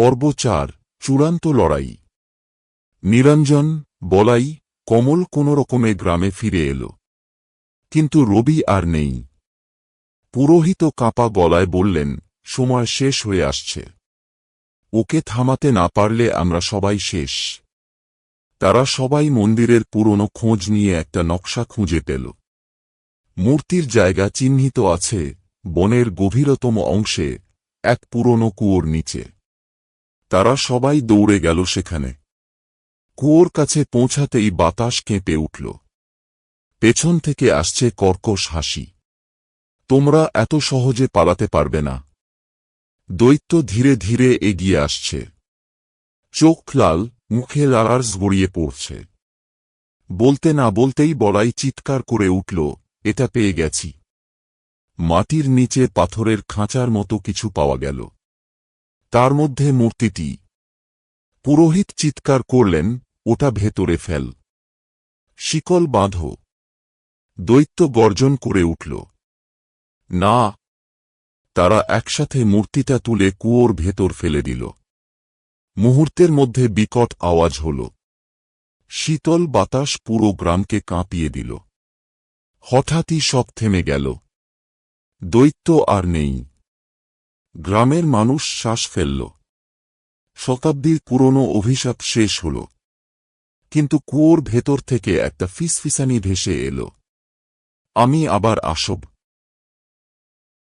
পর্ব চার, চূড়ান্ত লড়াই। নিরঞ্জন, বলাই, কমল কোনো রকমে গ্রামে ফিরে এল। কিন্তু রবি আর নেই। পুরোহিত কাঁপা গলায় বললেন, সময় শেষ হয়ে আসছে। ওকে থামাতে না পারলে আমরা সবাই শেষ। তারা সবাই মন্দিরের পুরনো খোঁজ নিয়ে একটা নকশা খুঁজে পেল। মূর্তির জায়গা চিহ্নিত আছে, বনের গভীরতম অংশে, এক পুরনো কুয়োর নিচে। তারা সবাই দৌড়ে গেল সেখানে। কুয়োর কাছে পৌঁছাতেই বাতাস কেঁপে উঠল। পেছন থেকে আসছে কর্কশ হাসি। তোমরা এত সহজে পালাতে পারবে না। দৈত্য ধীরে ধীরে এগিয়ে আসছে। চোখ লাল, মুখে লালার্স গড়িয়ে পড়ছে। বলতে না বলতেই বলাই চিৎকার করে উঠল, এটা পেয়ে গেছি। মাটির নিচে পাথরের খাঁচার মতো কিছু পাওয়া গেল। তার মধ্যে মূর্তিটি। পুরোহিত চিৎকার করলেন, ওটা ভেতরে ফেল। শিকল বাঁধো। দৈত্য গর্জন করে উঠল। না। তারা একসাথে মূর্তিটা তুলে কুয়োর ভেতর ফেলে দিল। মুহূর্তের মধ্যে বিকট আওয়াজ হল। শীতল বাতাস পুরো গ্রামকে কাঁপিয়ে দিল। হঠাৎই সব থেমে গেল। দৈত্য আর নেই। গ্রামের মানুষ শ্বাস ফেলল। শতাব্দীর পুরনো অভিশাপ শেষ হল। কিন্তু কুয়োর ভেতর থেকে একটা ফিসফিসানি ভেসে এল। আমি আবার আসব।